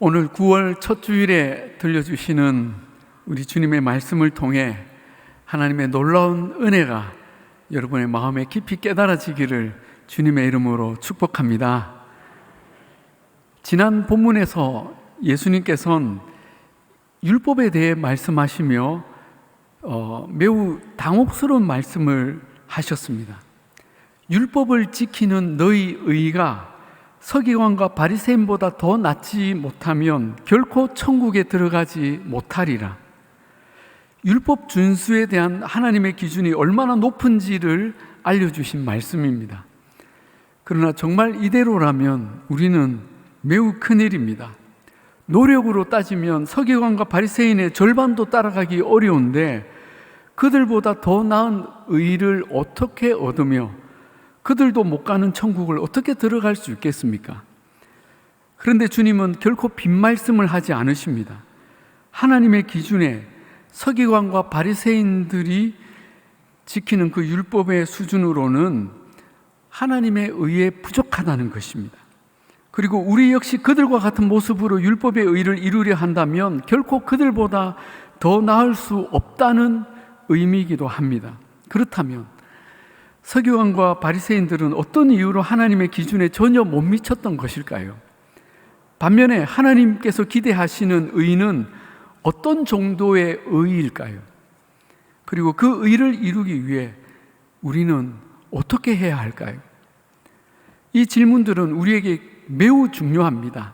오늘 9월 첫 주일에 들려주시는 우리 주님의 말씀을 통해 하나님의 놀라운 은혜가 여러분의 마음에 깊이 깨달아지기를 주님의 이름으로 축복합니다. 지난 본문에서 예수님께서는 율법에 대해 말씀하시며 어, 매우 당혹스러운 말씀을 하셨습니다. 율법을 지키는 너희 의가 서기관과 바리새인보다 더 낫지 못하면 결코 천국에 들어가지 못하리라. 율법 준수에 대한 하나님의 기준이 얼마나 높은지를 알려주신 말씀입니다. 그러나 정말 이대로라면 우리는 매우 큰일입니다. 노력으로 따지면 서기관과 바리새인의 절반도 따라가기 어려운데 그들보다 더 나은 의를 어떻게 얻으며 그들도 못 가는 천국을 어떻게 들어갈 수 있겠습니까? 그런데 주님은 결코 빈 말씀을 하지 않으십니다. 하나님의 기준에 서기관과 바리새인들이 지키는 그 율법의 수준으로는 하나님의 의에 부족하다는 것입니다. 그리고 우리 역시 그들과 같은 모습으로 율법의 의를 이루려 한다면 결코 그들보다 더 나을 수 없다는 의미이기도 합니다. 그렇다면 서기관과 바리새인들은 어떤 이유로 하나님의 기준에 전혀 못 미쳤던 것일까요? 반면에 하나님께서 기대하시는 의는 어떤 정도의 의일까요? 그리고 그 의를 이루기 위해 우리는 어떻게 해야 할까요? 이 질문들은 우리에게 매우 중요합니다.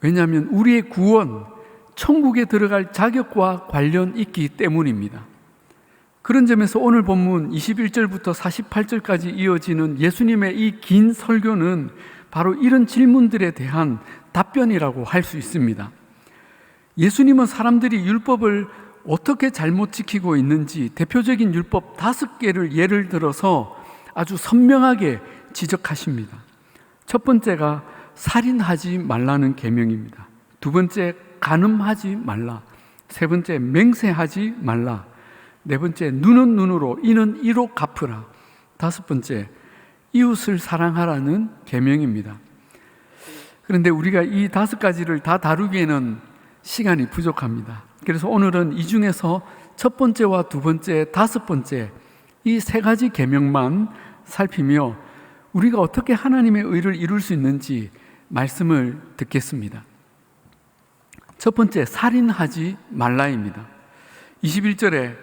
왜냐하면 우리의 구원, 천국에 들어갈 자격과 관련 있기 때문입니다. 그런 점에서 오늘 본문 21절부터 48절까지 이어지는 예수님의 이 긴 설교는 바로 이런 질문들에 대한 답변이라고 할 수 있습니다. 예수님은 사람들이 율법을 어떻게 잘못 지키고 있는지 대표적인 율법 다섯 개를 예를 들어서 아주 선명하게 지적하십니다. 첫 번째가 살인하지 말라는 계명입니다. 두 번째 간음하지 말라. 세 번째 맹세하지 말라. 네 번째, 눈은 눈으로, 이는 이로 갚으라. 다섯 번째, 이웃을 사랑하라는 계명입니다. 그런데 우리가 이 다섯 가지를 다 다루기에는 시간이 부족합니다. 그래서 오늘은 이 중에서 첫 번째와 두 번째, 다섯 번째 이 세 가지 계명만 살피며 우리가 어떻게 하나님의 의를 이룰 수 있는지 말씀을 듣겠습니다. 첫 번째, 살인하지 말라입니다. 21절에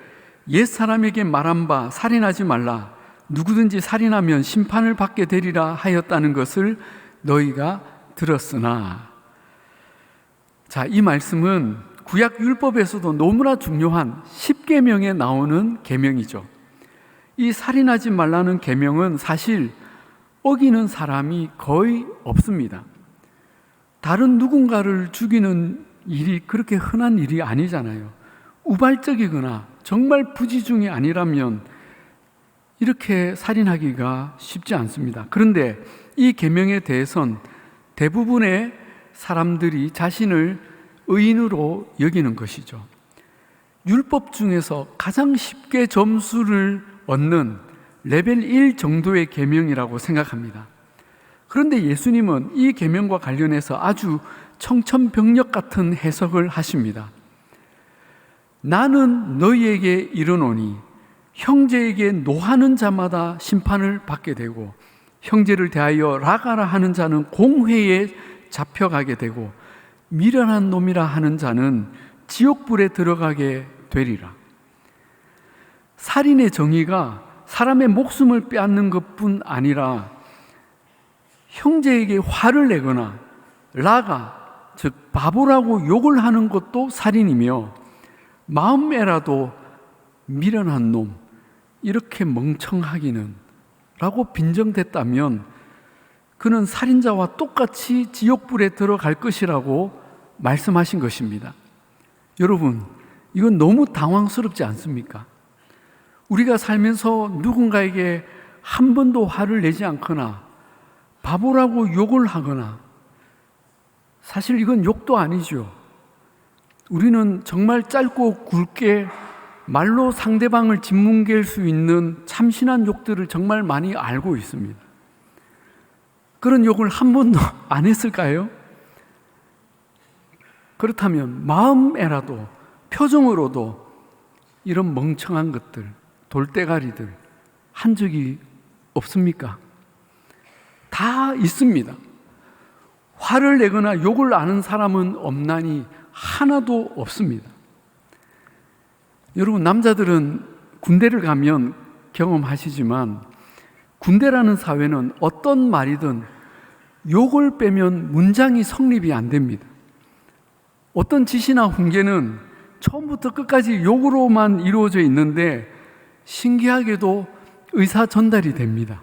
옛 사람에게 말한 바 살인하지 말라. 누구든지 살인하면 심판을 받게 되리라 하였다는 것을 너희가 들었으나. 자, 이 말씀은 구약 율법에서도 너무나 중요한 10계명에 나오는 계명이죠. 이 살인하지 말라는 계명은 사실 어기는 사람이 거의 없습니다. 다른 누군가를 죽이는 일이 그렇게 흔한 일이 아니잖아요. 우발적이거나 정말 부지중이 아니라면 이렇게 살인하기가 쉽지 않습니다. 그런데 이 계명에 대해선 대부분의 사람들이 자신을 의인으로 여기는 것이죠. 율법 중에서 가장 쉽게 점수를 얻는 레벨 1 정도의 계명이라고 생각합니다. 그런데 예수님은 이 계명과 관련해서 아주 청천벽력 같은 해석을 하십니다. 나는 너희에게 이르노니 형제에게 노하는 자마다 심판을 받게 되고 형제를 대하여 라가라 하는 자는 공회에 잡혀가게 되고 미련한 놈이라 하는 자는 지옥불에 들어가게 되리라. 살인의 정의가 사람의 목숨을 빼앗는 것뿐 아니라 형제에게 화를 내거나 라가 즉 바보라고 욕을 하는 것도 살인이며 마음에라도 미련한 놈, 이렇게 멍청하기는 라고 빈정됐다면 그는 살인자와 똑같이 지옥불에 들어갈 것이라고 말씀하신 것입니다. 여러분, 이건 너무 당황스럽지 않습니까? 우리가 살면서 누군가에게 한 번도 화를 내지 않거나 바보라고 욕을 하거나 사실 이건 욕도 아니죠. 우리는 정말 짧고 굵게 말로 상대방을 짓뭉갤 수 있는 참신한 욕들을 정말 많이 알고 있습니다. 그런 욕을 한 번도 안 했을까요? 그렇다면 마음에라도 표정으로도 이런 멍청한 것들, 돌대가리들 한 적이 없습니까? 다 있습니다. 화를 내거나 욕을 아는 사람은 없나니 하나도 없습니다. 여러분, 남자들은 군대를 가면 경험하시지만 군대라는 사회는 어떤 말이든 욕을 빼면 문장이 성립이 안 됩니다. 어떤 지시나 훈계는 처음부터 끝까지 욕으로만 이루어져 있는데 신기하게도 의사 전달이 됩니다.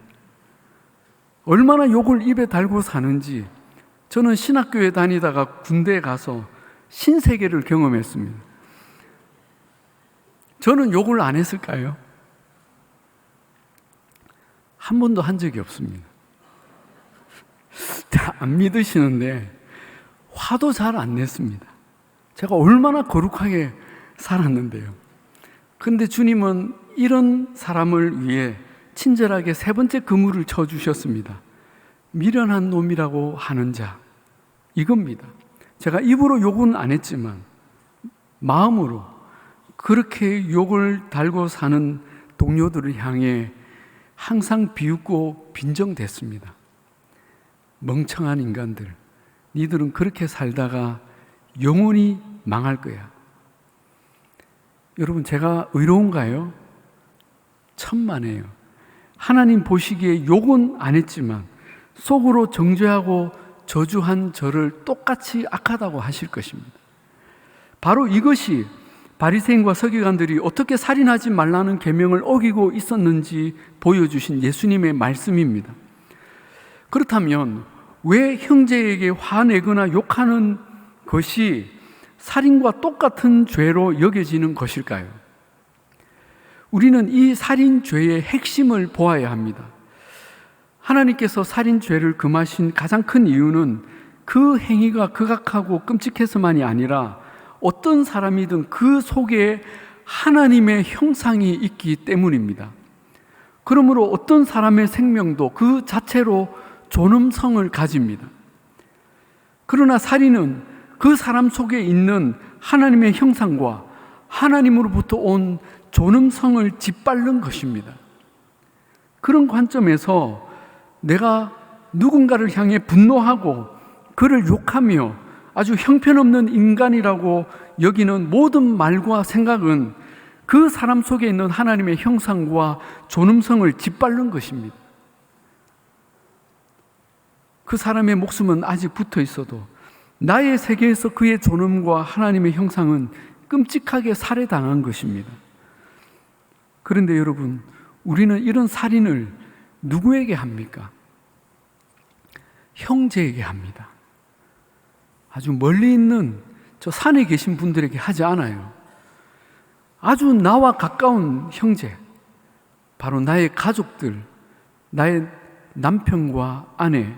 얼마나 욕을 입에 달고 사는지 저는 신학교에 다니다가 군대에 가서 신세계를 경험했습니다. 저는 욕을 안 했을까요? 한 번도 한 적이 없습니다. 안 믿으시는데 화도 잘 안 냈습니다. 제가 얼마나 거룩하게 살았는데요. 근데 주님은 이런 사람을 위해 친절하게 세 번째 그물을 쳐 주셨습니다. 미련한 놈이라고 하는 자. 이겁니다. 제가 입으로 욕은 안 했지만 마음으로 그렇게 욕을 달고 사는 동료들을 향해 항상 비웃고 빈정댔습니다. 멍청한 인간들. 니들은 그렇게 살다가 영원히 망할 거야. 여러분, 제가 의로운가요? 천만에요. 하나님 보시기에 욕은 안 했지만 속으로 정죄하고 저주한 저를 똑같이 악하다고 하실 것입니다. 바로 이것이 바리새인과 서기관들이 어떻게 살인하지 말라는 계명을 어기고 있었는지 보여주신 예수님의 말씀입니다. 그렇다면 왜 형제에게 화내거나 욕하는 것이 살인과 똑같은 죄로 여겨지는 것일까요? 우리는 이 살인죄의 핵심을 보아야 합니다. 하나님께서 살인죄를 금하신 가장 큰 이유는 그 행위가 극악하고 끔찍해서만이 아니라 어떤 사람이든 그 속에 하나님의 형상이 있기 때문입니다. 그러므로 어떤 사람의 생명도 그 자체로 존엄성을 가집니다. 그러나 살인은 그 사람 속에 있는 하나님의 형상과 하나님으로부터 온 존엄성을 짓밟는 것입니다. 그런 관점에서 내가 누군가를 향해 분노하고 그를 욕하며 아주 형편없는 인간이라고 여기는 모든 말과 생각은 그 사람 속에 있는 하나님의 형상과 존엄성을 짓밟는 것입니다. 그 사람의 목숨은 아직 붙어 있어도 나의 세계에서 그의 존엄과 하나님의 형상은 끔찍하게 살해당한 것입니다. 그런데 여러분, 우리는 이런 살인을 누구에게 합니까? 형제에게 합니다. 아주 멀리 있는 저 산에 계신 분들에게 하지 않아요. 아주 나와 가까운 형제, 바로 나의 가족들, 나의 남편과 아내,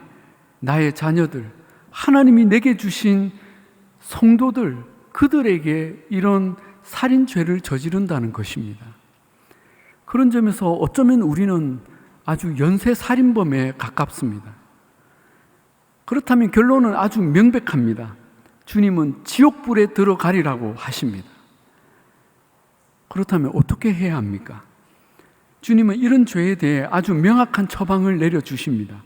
나의 자녀들, 하나님이 내게 주신 성도들, 그들에게 이런 살인죄를 저지른다는 것입니다. 그런 점에서 어쩌면 우리는 아주 연쇄 살인범에 가깝습니다. 그렇다면 결론은 아주 명백합니다. 주님은 지옥불에 들어가리라고 하십니다. 그렇다면 어떻게 해야 합니까? 주님은 이런 죄에 대해 아주 명확한 처방을 내려주십니다.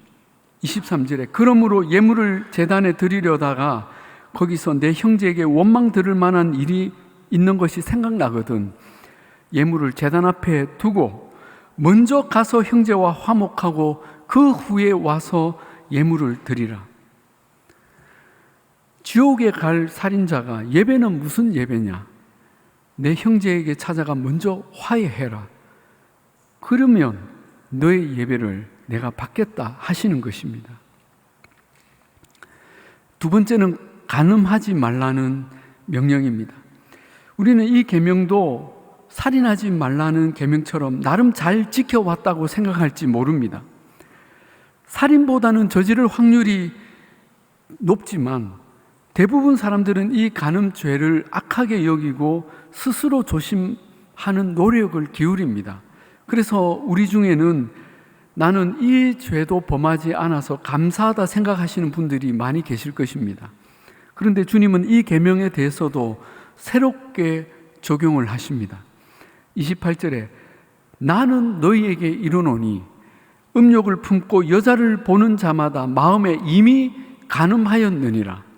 23절에 그러므로 예물을 재단에 드리려다가 거기서 내 형제에게 원망 들을 만한 일이 있는 것이 생각나거든 예물을 재단 앞에 두고 먼저 가서 형제와 화목하고 그 후에 와서 예물을 드리라. 지옥에 갈 살인자가 예배는 무슨 예배냐? 내 형제에게 찾아가 먼저 화해해라. 그러면 너의 예배를 내가 받겠다 하시는 것입니다. 두 번째는 간음하지 말라는 명령입니다. 우리는 이 계명도 살인하지 말라는 계명처럼 나름 잘 지켜왔다고 생각할지 모릅니다. 살인보다는 저지를 확률이 높지만 대부분 사람들은 이 간음죄를 악하게 여기고 스스로 조심하는 노력을 기울입니다. 그래서 우리 중에는 나는 이 죄도 범하지 않아서 감사하다 생각하시는 분들이 많이 계실 것입니다. 그런데 주님은 이 계명에 대해서도 새롭게 적용을 하십니다. 28절에 나는 너희에게 이르노니 음욕을 품고 여자를 보는 자마다 마음에 이미 간음하였느니라.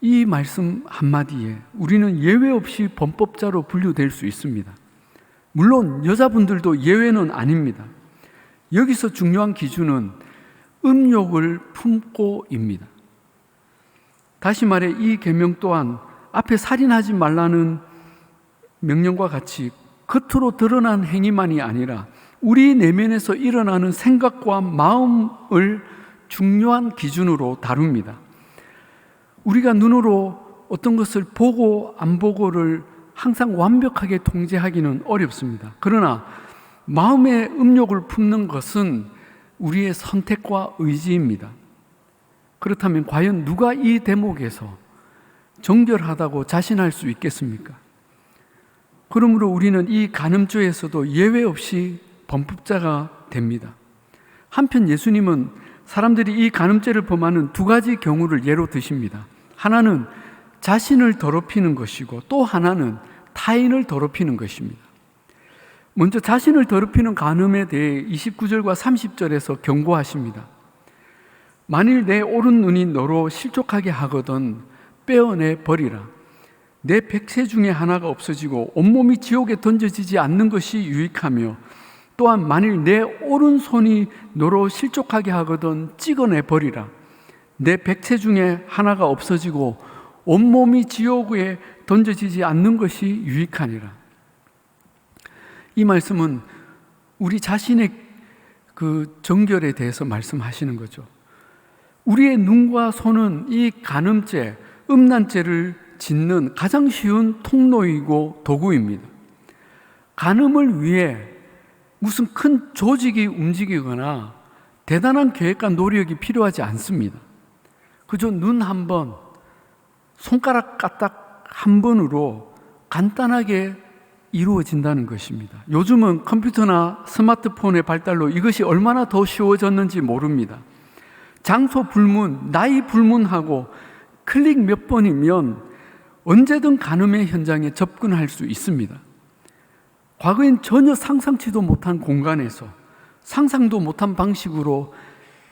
이 말씀 한마디에 우리는 예외 없이 범법자로 분류될 수 있습니다. 물론 여자분들도 예외는 아닙니다. 여기서 중요한 기준은 음욕을 품고입니다. 다시 말해 이 계명 또한 앞에 살인하지 말라는 명령과 같이 겉으로 드러난 행위만이 아니라 우리 내면에서 일어나는 생각과 마음을 중요한 기준으로 다룹니다. 우리가 눈으로 어떤 것을 보고 안 보고를 항상 완벽하게 통제하기는 어렵습니다. 그러나 마음의 음욕을 품는 것은 우리의 선택과 의지입니다. 그렇다면 과연 누가 이 대목에서 정결하다고 자신할 수 있겠습니까? 그러므로 우리는 이 간음죄에서도 예외 없이 범법자가 됩니다. 한편 예수님은 사람들이 이 간음죄를 범하는 두 가지 경우를 예로 드십니다. 하나는 자신을 더럽히는 것이고 또 하나는 타인을 더럽히는 것입니다. 먼저 자신을 더럽히는 간음에 대해 29절과 30절에서 경고하십니다. 만일 내 오른 눈이 너로 실족하게 하거든 빼어내 버리라. 내 백세 중에 하나가 없어지고 온몸이 지옥에 던져지지 않는 것이 유익하며 또한 만일 내 오른손이 너로 실족하게 하거든 찍어내 버리라. 내 백세 중에 하나가 없어지고 온몸이 지옥에 던져지지 않는 것이 유익하니라. 이 말씀은 우리 자신의 그 정결에 대해서 말씀하시는 거죠. 우리의 눈과 손은 이 간음죄, 음란죄를 짓는 가장 쉬운 통로이고 도구입니다. 간음을 위해 무슨 큰 조직이 움직이거나 대단한 계획과 노력이 필요하지 않습니다. 그저 눈 한 번, 손가락 까딱 한 번으로 간단하게 이루어진다는 것입니다. 요즘은 컴퓨터나 스마트폰의 발달로 이것이 얼마나 더 쉬워졌는지 모릅니다. 장소 불문, 나이 불문하고 클릭 몇 번이면 언제든 간음의 현장에 접근할 수 있습니다. 과거엔 전혀 상상치도 못한 공간에서 상상도 못한 방식으로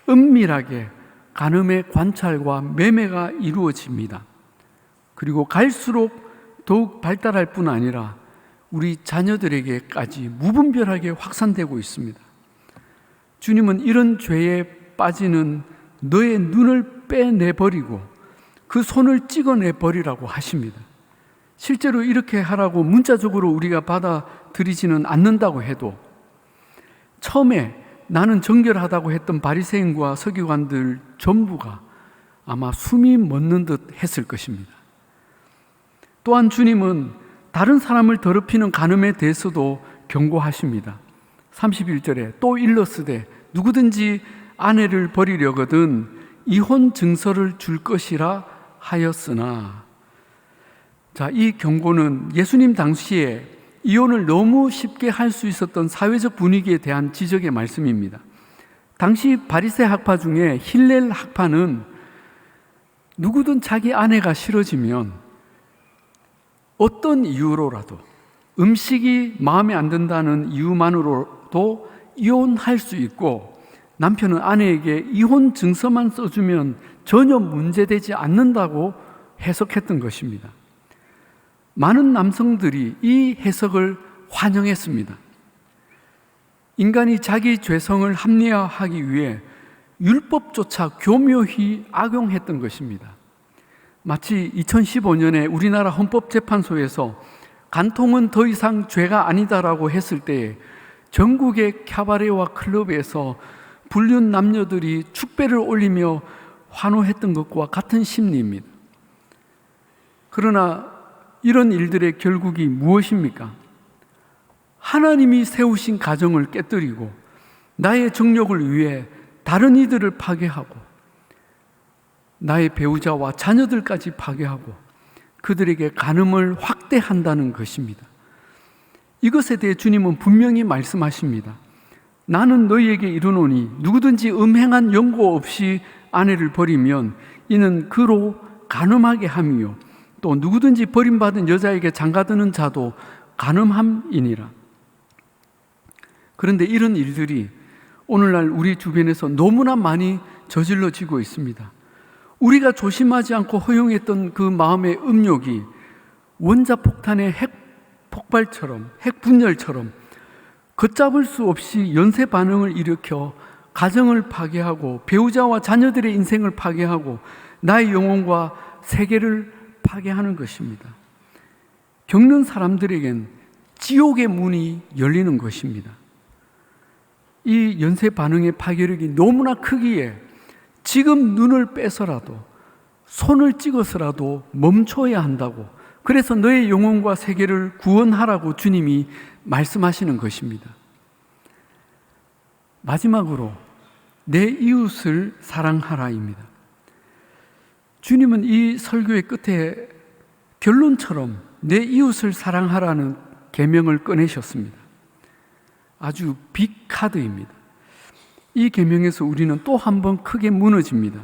은밀하게 간음의 관찰과 매매가 이루어집니다. 그리고 갈수록 더욱 발달할 뿐 아니라 우리 자녀들에게까지 무분별하게 확산되고 있습니다. 주님은 이런 죄에 빠지는 너의 눈을 빼내버리고 그 손을 찍어내버리라고 하십니다. 실제로 이렇게 하라고 문자적으로 우리가 받아들이지는 않는다고 해도 처음에 나는 정결하다고 했던 바리새인과 서기관들 전부가 아마 숨이 멎는 듯 했을 것입니다. 또한 주님은 다른 사람을 더럽히는 간음에 대해서도 경고하십니다. 31절에 또 일러스되 누구든지 아내를 버리려거든 이혼 증서를 줄 것이라 하였으나 자, 이 경고는 예수님 당시에 이혼을 너무 쉽게 할 수 있었던 사회적 분위기에 대한 지적의 말씀입니다. 당시 바리새 학파 중에 힐렐 학파는 누구든 자기 아내가 싫어지면 어떤 이유로라도 음식이 마음에 안 든다는 이유만으로도 이혼할 수 있고 남편은 아내에게 이혼 증서만 써주면 전혀 문제되지 않는다고 해석했던 것입니다. 많은 남성들이 이 해석을 환영했습니다. 인간이 자기 죄성을 합리화하기 위해 율법조차 교묘히 악용했던 것입니다. 마치 2015년에 우리나라 헌법재판소에서 간통은 더 이상 죄가 아니다라고 했을 때 전국의 캬바레와 클럽에서 불륜 남녀들이 축배를 올리며 환호했던 것과 같은 심리입니다. 그러나 이런 일들의 결국이 무엇입니까? 하나님이 세우신 가정을 깨뜨리고 나의 정력을 위해 다른 이들을 파괴하고 나의 배우자와 자녀들까지 파괴하고 그들에게 간음을 확대한다는 것입니다. 이것에 대해 주님은 분명히 말씀하십니다. 나는 너희에게 이르노니 누구든지 음행한 연고 없이 아내를 버리면 이는 그로 간음하게 함이요 또 누구든지 버림받은 여자에게 장가드는 자도 간음함이니라. 그런데 이런 일들이 오늘날 우리 주변에서 너무나 많이 저질러지고 있습니다. 우리가 조심하지 않고 허용했던 그 마음의 음욕이 원자 폭탄의 핵 폭발처럼 핵 분열처럼 걷잡을 수 없이 연쇄 반응을 일으켜 가정을 파괴하고 배우자와 자녀들의 인생을 파괴하고 나의 영혼과 세계를 파괴하는 것입니다. 겪는 사람들에겐 지옥의 문이 열리는 것입니다. 이 연쇄 반응의 파괴력이 너무나 크기에 지금 눈을 빼서라도 손을 찍어서라도 멈춰야 한다고 그래서 너의 영혼과 세계를 구원하라고 주님이 말씀하시는 것입니다. 마지막으로 내 이웃을 사랑하라입니다. 주님은 이 설교의 끝에 결론처럼 내 이웃을 사랑하라는 계명을 꺼내셨습니다. 아주 빅 카드입니다. 이 계명에서 우리는 또 한 번 크게 무너집니다.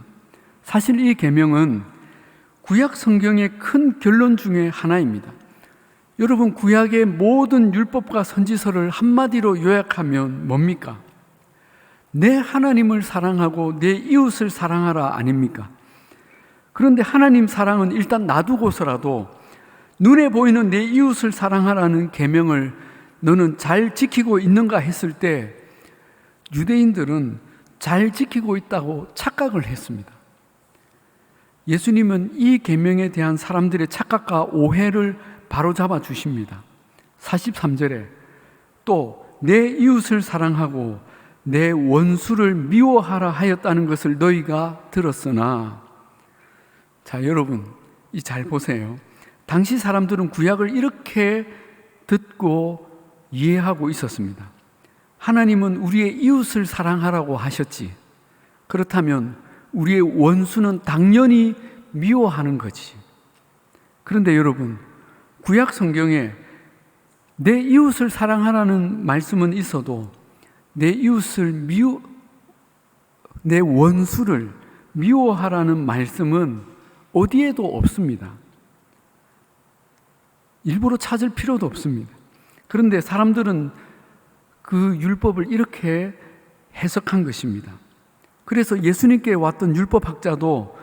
사실 이 계명은 구약 성경의 큰 결론 중에 하나입니다. 여러분 구약의 모든 율법과 선지서를 한마디로 요약하면 뭡니까? 내 하나님을 사랑하고 내 이웃을 사랑하라 아닙니까? 그런데 하나님 사랑은 일단 놔두고서라도 눈에 보이는 내 이웃을 사랑하라는 계명을 너는 잘 지키고 있는가 했을 때 유대인들은 잘 지키고 있다고 착각을 했습니다. 예수님은 이 계명에 대한 사람들의 착각과 오해를 바로잡아 주십니다. 43절에 또 내 이웃을 사랑하고 내 원수를 미워하라 하였다는 것을 너희가 들었으나 자 여러분 이 잘 보세요. 당시 사람들은 구약을 이렇게 듣고 이해하고 있었습니다. 하나님은 우리의 이웃을 사랑하라고 하셨지. 그렇다면 우리의 원수는 당연히 미워하는 거지. 그런데 여러분, 구약 성경에 내 이웃을 사랑하라는 말씀은 있어도 내 이웃을 미워, 내 원수를 미워하라는 말씀은 어디에도 없습니다. 일부러 찾을 필요도 없습니다. 그런데 사람들은 그 율법을 이렇게 해석한 것입니다. 그래서 예수님께 왔던 율법학자도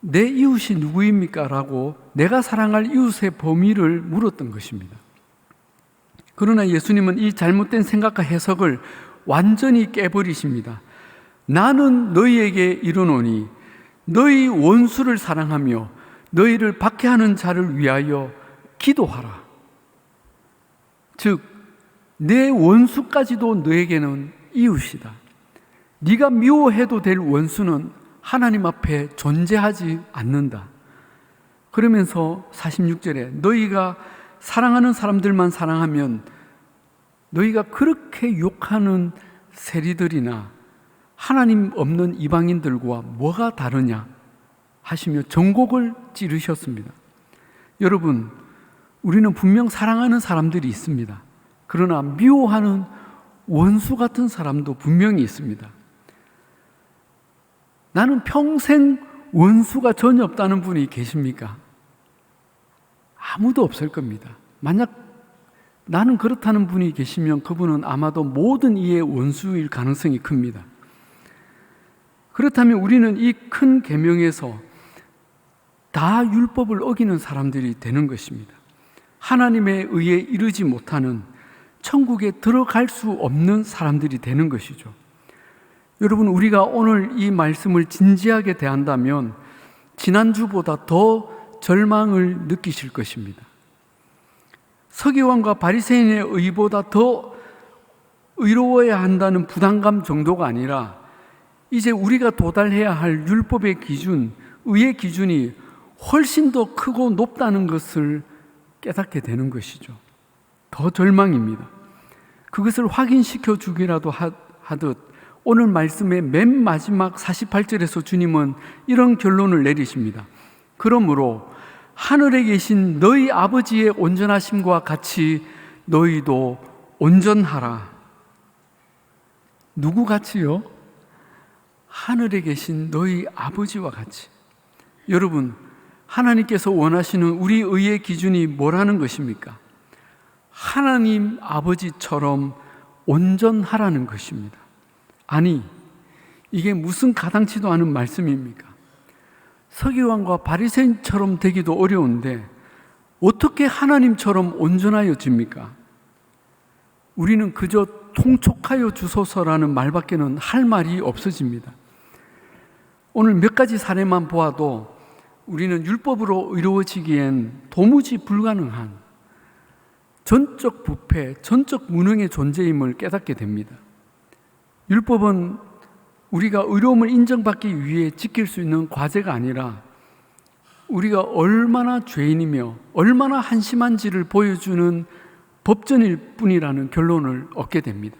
내 이웃이 누구입니까? 라고 내가 사랑할 이웃의 범위를 물었던 것입니다. 그러나 예수님은 이 잘못된 생각과 해석을 완전히 깨버리십니다. 나는 너희에게 이르노니 너희 원수를 사랑하며 너희를 박해하는 자를 위하여 기도하라. 즉, 내 원수까지도 너에게는 이웃이다. 네가 미워해도 될 원수는 하나님 앞에 존재하지 않는다. 그러면서 46절에 너희가 사랑하는 사람들만 사랑하면 너희가 그렇게 욕하는 세리들이나 하나님 없는 이방인들과 뭐가 다르냐 하시며 전곡을 찌르셨습니다. 여러분, 우리는 분명 사랑하는 사람들이 있습니다. 그러나 미워하는 원수 같은 사람도 분명히 있습니다. 나는 평생 원수가 전혀 없다는 분이 계십니까? 아무도 없을 겁니다. 만약 나는 그렇다는 분이 계시면 그분은 아마도 모든 이의 원수일 가능성이 큽니다. 그렇다면 우리는 이 큰 계명에서 다 율법을 어기는 사람들이 되는 것입니다. 하나님의 의에 이르지 못하는 천국에 들어갈 수 없는 사람들이 되는 것이죠. 여러분, 우리가 오늘 이 말씀을 진지하게 대한다면 지난주보다 더 절망을 느끼실 것입니다. 서기관과 바리새인의 의보다 더 의로워야 한다는 부담감 정도가 아니라 이제 우리가 도달해야 할 율법의 기준, 의의 기준이 훨씬 더 크고 높다는 것을 깨닫게 되는 것이죠. 더 절망입니다. 그것을 확인시켜 주기라도 하듯 오늘 말씀의 맨 마지막 48절에서 주님은 이런 결론을 내리십니다. 그러므로 하늘에 계신 너희 아버지의 온전하심과 같이 너희도 온전하라. 누구 같이요? 하늘에 계신 너희 아버지와 같이. 여러분, 하나님께서 원하시는 우리 의의 기준이 뭐라는 것입니까? 하나님 아버지처럼 온전하라는 것입니다. 아니, 이게 무슨 가당치도 않은 말씀입니까? 서기관과 바리새인처럼 되기도 어려운데 어떻게 하나님처럼 온전하여집니까? 우리는 그저 통촉하여 주소서라는 말밖에는 할 말이 없어집니다. 오늘 몇 가지 사례만 보아도 우리는 율법으로 이루어지기엔 도무지 불가능한 전적 부패, 전적 무능의 존재임을 깨닫게 됩니다. 율법은 우리가 의로움을 인정받기 위해 지킬 수 있는 과제가 아니라 우리가 얼마나 죄인이며 얼마나 한심한지를 보여주는 법전일 뿐이라는 결론을 얻게 됩니다.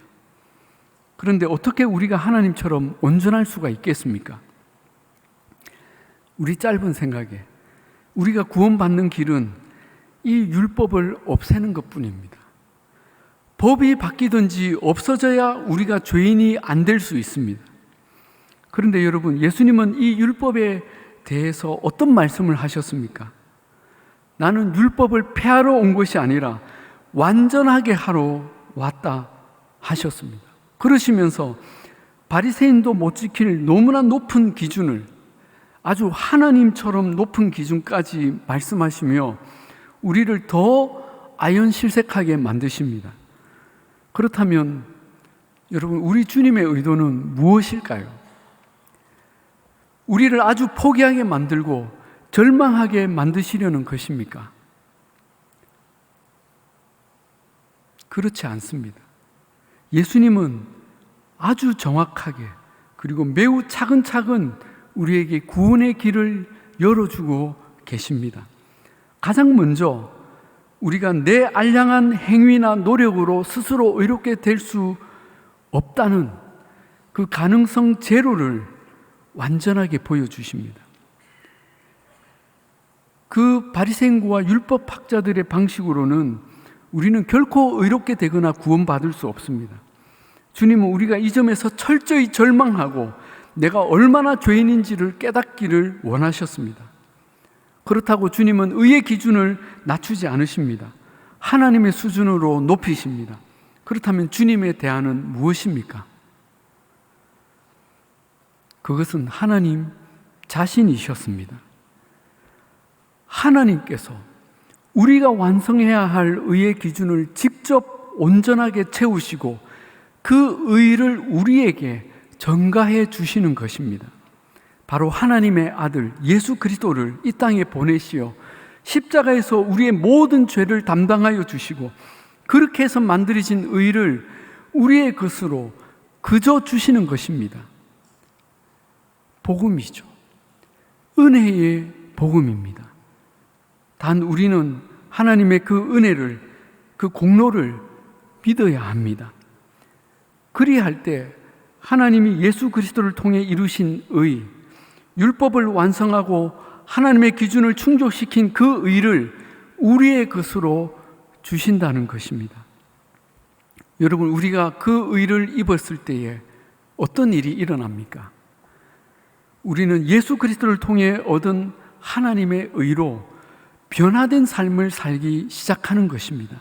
그런데 어떻게 우리가 하나님처럼 온전할 수가 있겠습니까? 우리 짧은 생각에 우리가 구원받는 길은 이 율법을 없애는 것 뿐입니다. 법이 바뀌든지 없어져야 우리가 죄인이 안 될 수 있습니다. 그런데 여러분, 예수님은 이 율법에 대해서 어떤 말씀을 하셨습니까? 나는 율법을 폐하러 온 것이 아니라 완전하게 하러 왔다 하셨습니다. 그러시면서 바리새인도 못 지킬 너무나 높은 기준을 아주 하나님처럼 높은 기준까지 말씀하시며 우리를 더 아연실색하게 만드십니다. 그렇다면 여러분 우리 주님의 의도는 무엇일까요? 우리를 아주 포기하게 만들고 절망하게 만드시려는 것입니까? 그렇지 않습니다. 예수님은 아주 정확하게 그리고 매우 차근차근 우리에게 구원의 길을 열어주고 계십니다. 가장 먼저 우리가 내 알량한 행위나 노력으로 스스로 의롭게 될 수 없다는 그 가능성 제로를 완전하게 보여주십니다. 그 바리새인과 율법 학자들의 방식으로는 우리는 결코 의롭게 되거나 구원받을 수 없습니다. 주님은 우리가 이 점에서 철저히 절망하고 내가 얼마나 죄인인지를 깨닫기를 원하셨습니다. 그렇다고 주님은 의의 기준을 낮추지 않으십니다. 하나님의 수준으로 높이십니다. 그렇다면 주님의 대안은 무엇입니까? 그것은 하나님 자신이셨습니다. 하나님께서 우리가 완성해야 할 의의 기준을 직접 온전하게 채우시고 그 의를 우리에게 전가해 주시는 것입니다. 바로 하나님의 아들 예수 그리스도를 이 땅에 보내시어 십자가에서 우리의 모든 죄를 담당하여 주시고 그렇게 해서 만들어진 의를 우리의 것으로 그저 주시는 것입니다. 복음이죠. 은혜의 복음입니다. 단 우리는 하나님의 그 은혜를, 그 공로를 믿어야 합니다. 그리할 때 하나님이 예수 그리스도를 통해 이루신 의, 율법을 완성하고 하나님의 기준을 충족시킨 그 의를 우리의 것으로 주신다는 것입니다. 여러분, 우리가 그 의를 입었을 때에 어떤 일이 일어납니까? 우리는 예수 그리스도를 통해 얻은 하나님의 의로 변화된 삶을 살기 시작하는 것입니다.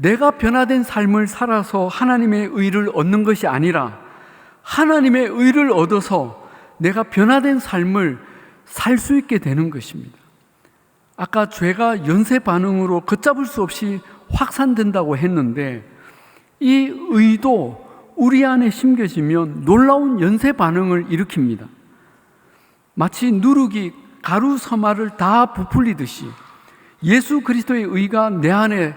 내가 변화된 삶을 살아서 하나님의 의를 얻는 것이 아니라 하나님의 의를 얻어서 내가 변화된 삶을 살 수 있게 되는 것입니다. 아까 죄가 연쇄 반응으로 걷잡을 수 없이 확산된다고 했는데 이 의도 우리 안에 심겨지면 놀라운 연쇄 반응을 일으킵니다. 마치 누룩이 가루 서말을 다 부풀리듯이 예수 그리스도의 의가 내 안에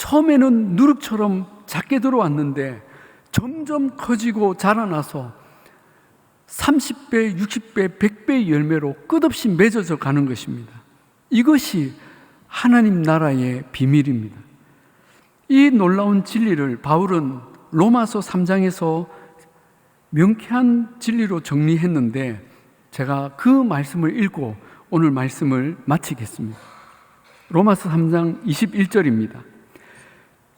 처음에는 누룩처럼 작게 들어왔는데 점점 커지고 자라나서 30배, 60배, 100배의 열매로 끝없이 맺어져 가는 것입니다. 이것이 하나님 나라의 비밀입니다. 이 놀라운 진리를 바울은 로마서 3장에서 명쾌한 진리로 정리했는데 제가 그 말씀을 읽고 오늘 말씀을 마치겠습니다. 로마서 3장 21절입니다.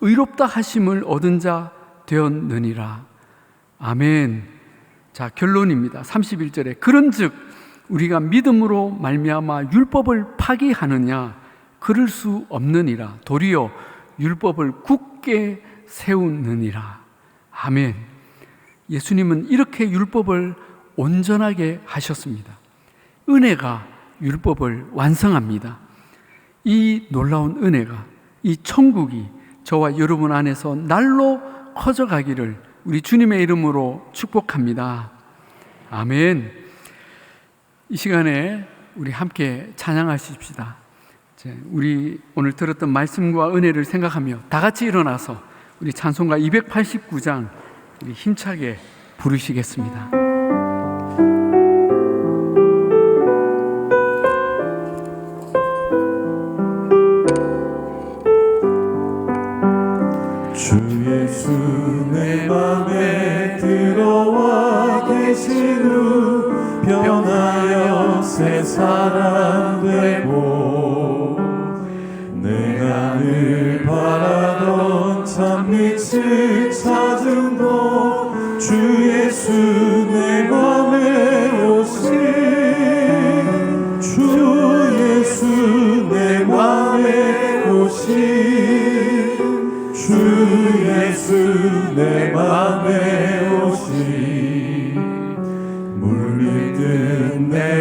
의롭다 하심을 얻은 자 되었느니라. 아멘. 자, 결론입니다. 31절에 그런즉 우리가 믿음으로 말미암아 율법을 파기하느냐 그럴 수 없느니라. 도리어 율법을 굳게 세우느니라. 아멘. 예수님은 이렇게 율법을 온전하게 하셨습니다. 은혜가 율법을 완성합니다. 이 놀라운 은혜가 이 천국이 저와 여러분 안에서 날로 커져가기를 우리 주님의 이름으로 축복합니다. 아멘. 이 시간에 우리 함께 찬양하십시다. 우리 오늘 들었던 말씀과 은혜를 생각하며 다 같이 일어나서 우리 찬송가 289장 우리 힘차게 부르시겠습니다. 내 맘에 오신 주 예수 내 맘에 오신 주 예수 내 맘에 오시 물밀듯 내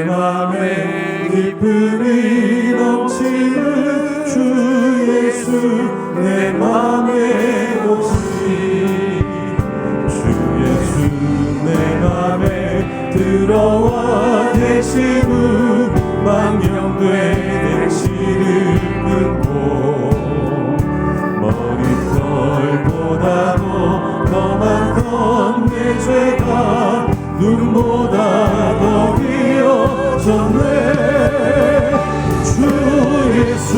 예수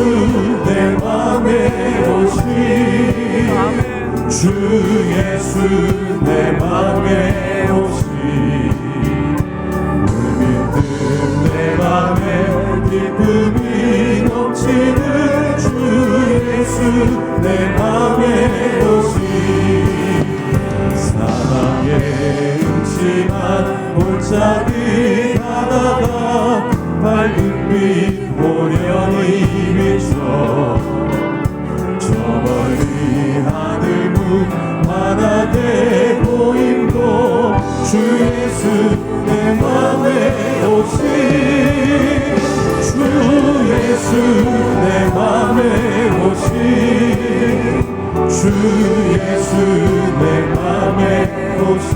내 맘에 오시 주 예수 내 맘에 오시 물밀듯 내 맘에 기쁨이 넘치는 주 예수 내 맘에 오시 사랑의 음침한 골짜기 가다가 밝은 빛 호련히 비춰 저 멀리 하늘 문 하나되 보임도 주 예수 내 맘에 오시 주 예수 내 맘에 오시 주 예수 내 맘에 오시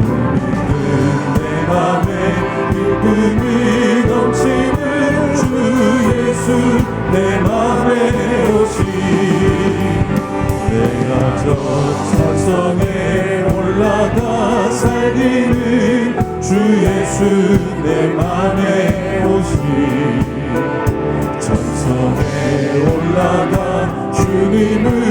물밀듯 내 맘에 기쁨이 넘치는 주 예수 내 맘에 오시 내가 저 천성에 올라가 살기는 주 예수 내 맘에 오시 천성에 올라가 주님을